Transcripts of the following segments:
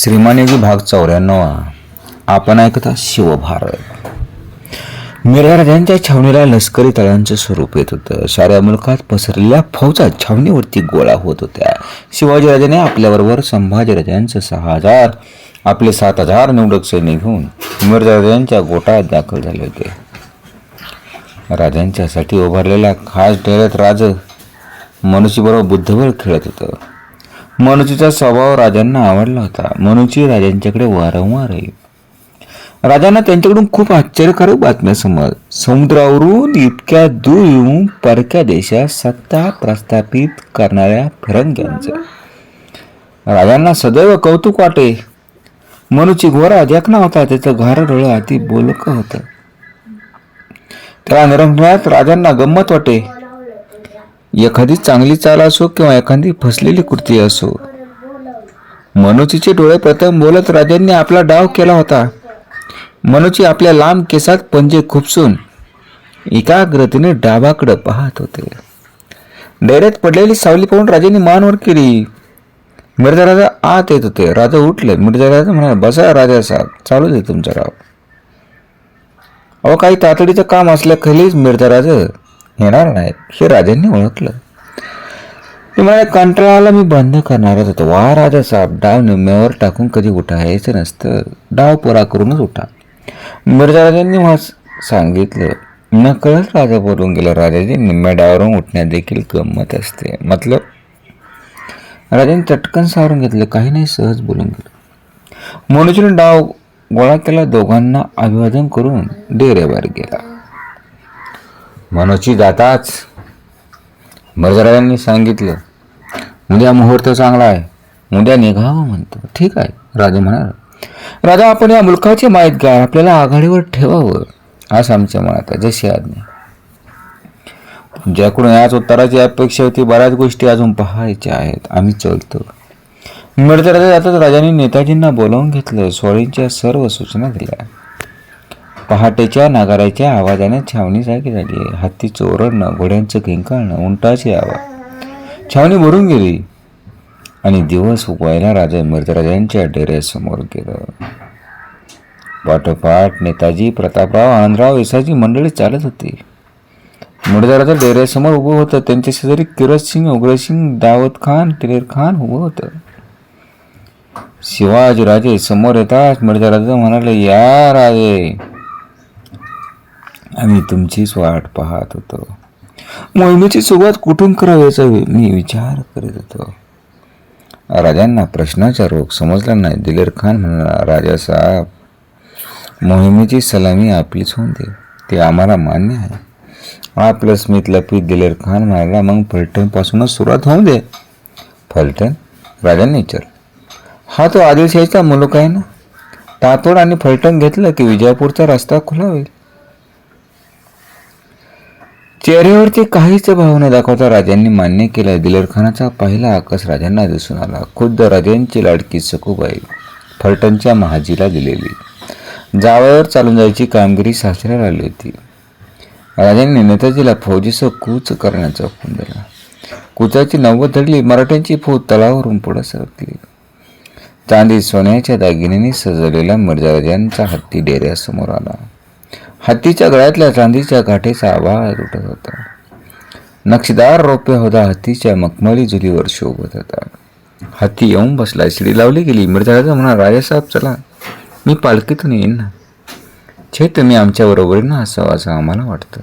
श्रीमानेजी भाग चौऱ्याण्णवा. आपण ऐकता शिवभारत. मिर्झा छावणीला लष्करी तळांचं स्वरूप येत होतं. साऱ्या मुलकात पसरलेल्या फौजा छावणीवरती गोळा होत होत्या. शिवाजीराजाने आपल्याबरोबर संभाजीराजांचं सहा हजार आपले सात हजार निवडक सैनिक घेऊन मिरजाराजांच्या गोटात दाखल झाले होते. राजांच्यासाठी उभारलेल्या खास डेऱ्यात राज मनुष्यबरोबर बुद्धबळ खेळत होतं. मनुचीचा स्वभाव राजांना आवडला होता. मनुची राजांच्याकडे वारंवार आहे. राजांना त्यांच्याकडून खूप आश्चर्यकारक बातम्या समज. समुद्रावरून इतक्या दूर येऊन परक्या देशात सत्ता प्रस्थापित करणाऱ्या फिरंग्यांचं. राजांना सदैव कौतुक वाटे. मनुची घोरा ना होता. त्याचं घर डोळं अति बोलक होतं. त्या निरंजनात राजांना गंमत वाटे. एखादी चांगली चाल असो किंवा एखादी फसलेली कृती असो. मनुचीचे डोळे प्रथम बोलत राजांनी आपला डाव केला होता. मनुची आपल्या लांब केसात पंजे खुपसून एकाग्रतेने डाबाकडे पाहत होते. डेऱ्यात पडलेली सावली पाहून राजांनी मान वर केली. मिर्झा राजा आत येत होते. राजा उठले. मिर्झा राजा म्हणाले बसा राजा साहेब चालू दे तुमचा राव अहो काही तातडीचं काम असल्याखालीच मिर्झा राजा येणार नाहीत. हे राजांनी ओळखलं. ते म्हणाले कंटाळाला मी बंद करणारच होतो. वा राजा साहेब डाव निम्म्यावर टाकून कधी उठायचं नसतं. डाव पुरा करूनच उठा. मिर्झा राजांनी मला सांगितलं नकळत राजा बोलून गेला. राजाजी निम्म्या डावरून उठण्यात देखील गंमत असते. मतलब राजाने चटकन सावरून घेतलं. काही नाही सहज बोलून गेलं. मनोजीने डाव गोळा केला. दोघांना अभिवादन करून डेरेवर गेला. मनोची जाताच मिर्झाराजांनी सांगितलं उद्या मुहूर्त चांगला आहे. उद्या निघावं म्हणतो. ठीक आहे राजा म्हणाला. राजा आपण या मुलकाचे माहितगार आपल्याला आघाडीवर ठेवावं. असं आमच्या मनात आहे. जशी आज्ञा. ज्याकडून याच उत्तराची अपेक्षा होती. बऱ्याच गोष्टी अजून पाहायच्या आहेत. आम्ही चलतो. मिळत राजा जाताच राजांनी नेताजींना बोलावून घेतलं. सोळींच्या सर्व सूचना दिल्या. पहाटेच्या नगाराच्या आवाजाने छावणी जागी झाली. हत्ती चोरडणं घोड्यांचं किंकाळणं उंटाचे आवाज. छावणी भरून गेली. आणि दिवस उगवायला राजा मिर्जराजांच्या डेऱ्यासमोर गेलं. पाठोपाठ नेताजी प्रतापराव आनंदराव येसाची मंडळी चालत होती. मिर्झराजा डेऱ्यासमोर उभं होतं. त्यांच्या शेजारी किरत सिंग उग्रसिंग दावत खान किरेर खान उभं होतं. शिवाजीराजे समोर येताच मिर्झराजा म्हणाले या राजे आम्ही तुमचीच वाट पाहत होतो. मोहिमेची सुरुवात कुठून करावयाचा मी विचार करीत होतो. राजांना प्रश्नाचा रोग समजला नाही. दिलेर खान म्हणाला राजा साहेब मोहिमेची सलामी आपलीच होऊन दे ते आम्हाला मान्य आहे. आपलं स्मित लपीत दिलेर खान म्हणाला मग फलटणपासूनच सुरुवात होऊन दे. फलटण? राजांनी विचारलं. हा तो आदिलशाहीचा मुलूक आहे ना? तातोड आणि फलटण घेतलं की विजयापूरचा रस्ता खुला होईल. चेहऱ्यावरती काहीच भाव न दाखवता राजांनी मान्य केला. दिलरखानाचा पहिला आकस राजांना दिसून आला. खुद्द राजांची लाडकी सखूबाई फलटणच्या महाजीला दिलेली. जावयावर चालून जायची कामगिरी सासऱ्याला आली होती. राजांनी नेताजीला फौजीसह कूच करण्याचा हुकूम दिला. कुचाची नव्वद धरली मराठ्यांची फौज तलावरून पुढे सरकली. चांदी सोन्याच्या दागिन्यांनी सजवलेला मिर्झाराजांचा हत्ती डेऱ्यासमोर आला. हत्तीच्या गळ्यातल्या चांदीच्या काठेचा आवाज उठत होता. नक्षीदार रोपे होता हत्तीच्या मखमली जुलीवर शोभत होता. हत्ती येऊन बसला शिडी लावली गेली. मिर्झाराजा म्हणा राजासाहेब चला. मी पालखीतून येईन ना. छे तुम्ही आमच्या बरोबरीनं असावं असं आम्हाला वाटतं.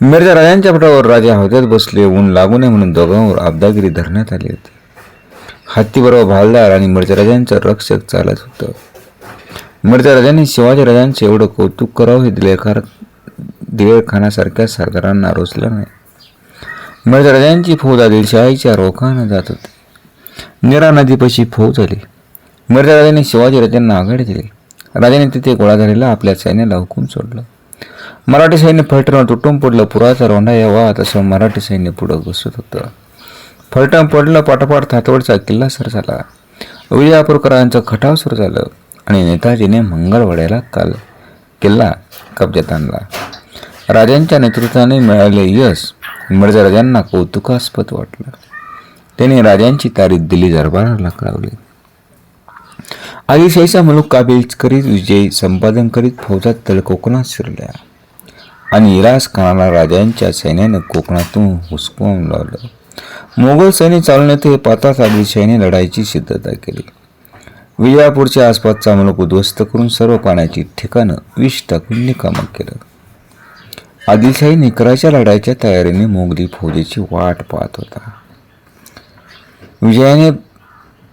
मिर्झा राजांच्या पटावर राजा हौद्यात बसले ऊन लागू नये म्हणून दोघांवर अब्दागिरी धरण्यात आली होती. हत्तीबरोबर भालदार आणि मिर्झा राजांचं रक्षक चालत होतं. मिर्झा राजांनी शिवाजी राजांचे एवढं कौतुक करावं हे दिलेखार दिवेळखानासारख्या सरदारांना रोचलं नाही. मिर्झा राजांची फौज आदिलशाहीच्या रोखानं जात होती. निरा नदीपाशी फौज आली. मिर्झा राजांनी शिवाजी राजांना आघाडी दिली. राजाने तिथे गोळा झालेला आपल्या सैन्याला हुकूम सोडलं. मराठी सैन्य फलटणं तुटून पडलं पुराचा रोंडा यावा तसं मराठी सैन्य पुढं घुसत होतं. फलटण पडलं पाठोपाठ थातवडचा किल्ला सर झाला. विजयापूरकरांचं खटाव सुरू झालं. आणि नेताजीने मंगळवाड्याला काल किल्ला कब्जात आणला राजांच्या नेतृत्वाने मिळाले यश मिर्जाराजांना कौतुकास्पद वाटलं. त्याने राजांची तारीख दिल्ली दरबाराला कळवली आदिशाहीचा मुलूक काबीज करीत विजय संपादन करीत फौजात तळ कोकणात शिरल्या. आणि इराज खानाला राजांच्या सैन्यानं कोकणातून हुसकवून लावलं. मोगल सैन्य चालण्यात हे पाताच आदिशाहीने लढाईची सिद्धता केली. विजापूरच्या आसपासचा मुलूक उद्ध्वस्त करून सर्व पाण्याची ठिकाणं विष टाकून निकामं केलं. आदिलशाही निकराच्या लढाईच्या तयारीने मोगली फौजेची वाट पाहत होता. विजयाने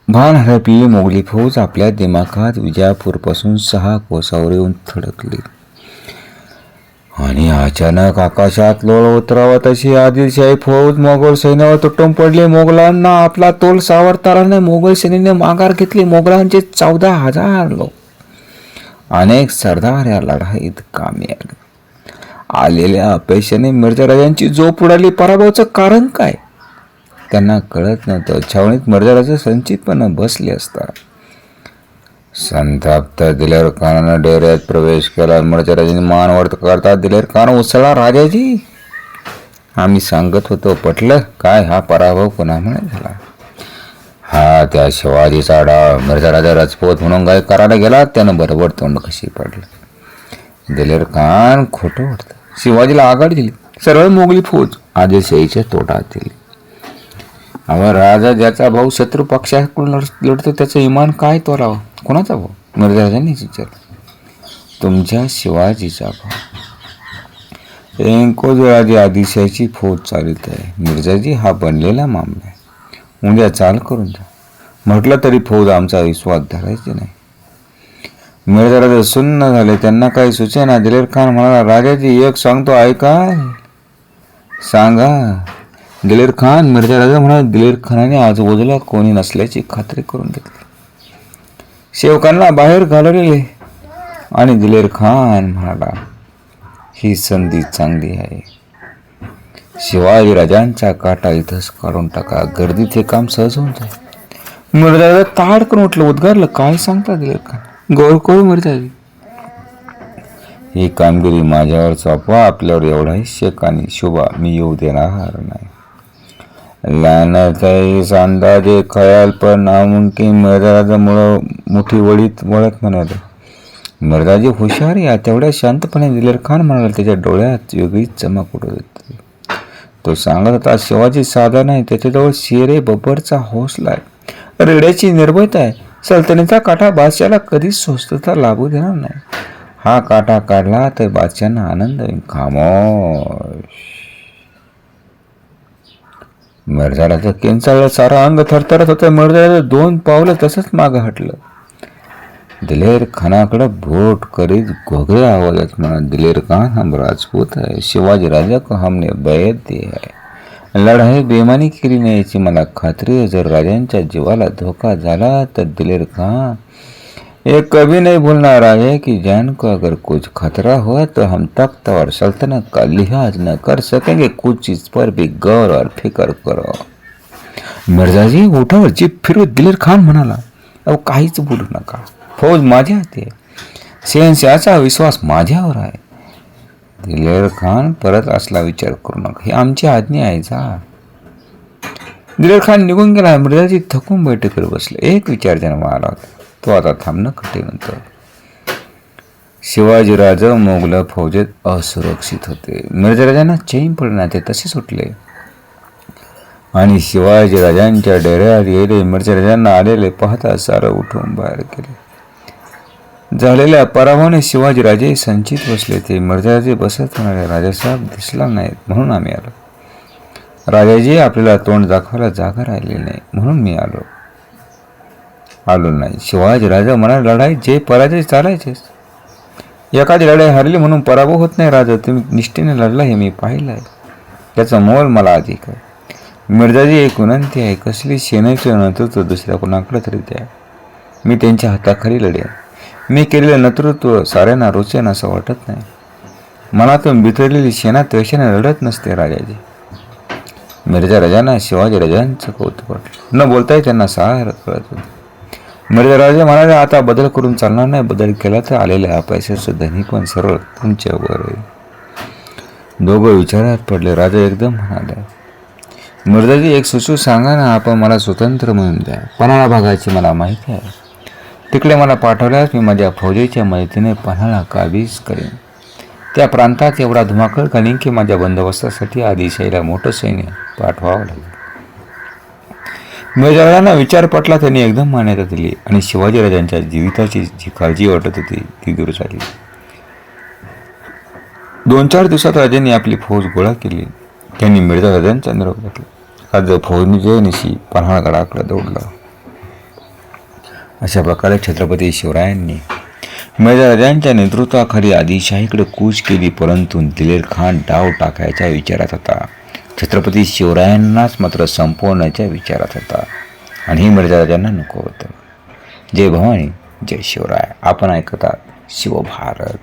भान हरपी मोगली फौज आपल्या दिमाखात विजापूरपासून सहा कोसावर येऊन थडकली. आणि अचानक आकाशात लोळ उतरावा तशी आदिलशाही फौज मोगल सैन्यावर तुटून पडली. मोगलांना आपला तोल सावरताना मोगल सेनेने माघार घेतली. मोगलांचे चौदा हजार लोक. अनेक सरदार या लढाईत कामी आले. आलेल्या अपेक्षेने मिर्जा राजांची झोप उडाली. पराभवाचं कारण काय? त्यांना कळत नव्हतं. छावणीत मिर्झा संचितपणे बसले असतात. संताप्त दिलेर खानानं डेऱ्यात प्रवेश केला. मुळच्या राजाने मान वर्त करता दिलेर खान उसळला. राजाजी आम्ही सांगत होतो पटलं? काय हा पराभव कोणामुळे झाला. हा त्या शिवाजीचा डाव. मिर्झा राजा राजपूत म्हणून काय करायला गेला? त्यानं बरोबर तोंड कशी पडलं? दिलेर खान खोटं वाटतं. शिवाजीला आघाडी दिली. सरळ मोगली फौज आदिलशाहीच्या तोटात दिली. अहो राजा ज्याचा भाऊ शत्रू पक्षाकडून लढतो त्याचं इमान काय तोरावं? कोणाचा भाऊ? मिर्झा विचार विचारलं. तुमच्या शिवाजीचा भाऊ. एंकोज आदिशाची फौज चालत आहे. मिर्झाजी हा बनलेला मामला आहे. उद्या चाल करून जा. म्हटलं तरी फौज आमचा विश्वास धरायचे नाही. मिर्झा सुन्न झाले. त्यांना काही सूचना दिलेर खान म्हणाला राजाजी एक सांगतो ऐका. सांगा. दिलेर खान मिर्झा राजा म्हणा दिलेर खानाने आजूबाजूला कोणी नसल्याची खात्री करून घेतली. शेवकांना बाहेर घालवलेले. आणि दिलेर खान म्हणाला ही संधी चांगली आहे. शिवाजी राजांचा काटा इथंच काढून टाका. गर्दीत हे काम सहज होऊन जाईल. मिर्झा राजा ताड करून उठलं. उद्गारलं. काय सांगता दिलेर खान? गोळकोळ मिर्झाजी ही कामगिरी माझ्यावर सोपवा आपल्यावर एवढाही शेक आणि मी येऊ देणार नाही. लहानाचाही अंदाजे खयाल पण नामुमकिन मिर्जामुळं मोठी वडीत वळत म्हणाले मिर्जाजी हुशार या तेवढ्या शांतपणे दिलेर खान म्हणाला त्याच्या डोळ्यात वेगळीच चमक उडत होती तो सांगत होता शिवाजी साधा नाही त्याच्याजवळ शेरे बब्बरचा हौसला आहे. रेड्याची निर्भयता आहे. सल्तनीचा काटा बादशाला कधीच स्वस्तता लाभू देणार नाही. हा काटा काढला तर बादशांना आनंद होईल. खामोश. मिर्झाराचं केंचाळलं सारा अंग थरथरत होतं. मिर्झाराचं दोन पावलं तसंच मागं हटलं. दिलेर खानाकडं बोट करीत घोगरे आवाजात म्हणा दिलेर खान हम राजपूत आहे शिवाजी राजा को हमने बैद दी आहे लढाई बेमानी केली नाही याची मला खात्री आहे. जर राजांच्या जीवाला धोका झाला तर दिलेर खान ये कभी नहीं भूलना राजा कि जैन को अगर कुछ खतरा हुआ तो हम तख्त और सल्तनत का लिहाज न कर सकेंगे। कुछ चीज पर भी गौर और फिक्र करो। मिर्जाजी और जीप फिर दिलेर खान म्हणाला अहो काहीच बोलू नका फौज माझ्या हाती आहे शहनशाहचा विश्वास माझ्यावर हो आहे दिलेर खान परत असला विचार करू नका। ही आमची आज्ञा आहे जा। दिलेर खान निघून गेला। मिर्जाजी थकून बैठकीवर बसले। एक विचार जन्म आला होता। तो आता थांबणं कठीण होतं शिवाजीराजे मोगल फौजेत असुरक्षित होते. मिरजराजांना चैन पडण्यात ते तसे सुटले. आणि शिवाजीराजांच्या डेऱ्यात गेले मिर्जाराजांना आलेले पाहता सारं उठून बाहेर गेले. झालेल्या पराभवाने शिवाजीराजे संचित बसले. ते मिर्जाराजे बसत म्हणाले राजासाहेब दिसला नाहीत म्हणून आम्ही आलो. राजाजी आपल्याला तोंड दाखवायला जागा राहिली नाही म्हणून मी आलो. आलो नाही. शिवाजी राजा म्हणाले लढाई जे पराजय चालायचेच. एखादी लढाई हरली म्हणून पराभव होत नाही राजा. तुम्ही निष्ठेने लढला हे मी पाहिलं आहे त्याचा मोल मला अधिक आहे. मिर्जाजी एक विनंती आहे कसली सेनेचे नेतृत्व दुसऱ्या कोणाकडे तरी द्या. मी त्यांच्या हाताखाली लढेन. मी केलेलं नेतृत्व साऱ्यांना रोचेन असं वाटत नाही. मनातून बिथरलेली सेना त्वेषाने लढत नसते राजाजी. मिर्जा राजांना शिवाजी राजांचं कौतुक वाटलं. न बोलताही त्यांना सार कळत होते. म्हणजे राजे म्हणाले आता बदल करून चालणार नाही. बदल केला तर आलेल्या अपयशाचं धनी पण सरळ तुमच्यावर दोघं विचारात पडले. राजा एकदम म्हणाले मिर्जाजी एक सुचू सांगा ना आपण मला स्वतंत्र म्हणून द्या. पन्हाळा भागाची मला माहिती आहे. तिकडे मला पाठवल्यास मी माझ्या फौजेच्या मदतीने पन्हाळा काबीज करेन. त्या प्रांतात एवढा धुमाकळ घालीन की माझ्या बंदोबस्तासाठी आदिशाहीला मोठं सैन्य पाठवावं लागेल. मिर्जाराजांना विचार पटला त्यांनी एकदम मान्यता दिली आणि शिवाजीराजांच्या जीविताची जी काळजी वाटत होती ती दूर झाली. दोन चार दिवसात राजांनी आपली फौज गोळा केली. त्यांनी मिर्झा राजांचा निरोप घेतला आज फौजनी जयनिशी पन्हाळगडाकडे दौडला अशा प्रकारे छत्रपती शिवरायांनी मिर्झा राजांच्या नेतृत्वाखाली आदिशाहीकडे कूच केली परंतु दिलेर खान डाव टाकायच्या विचारात होता. छत्रपती शिवरायांनाच मात्र संपवण्याच्या विचारात होता. आणि हे मिर्झा नको होतं. जय भवानी जय शिवराय. आपण ऐकतात शिवभारत.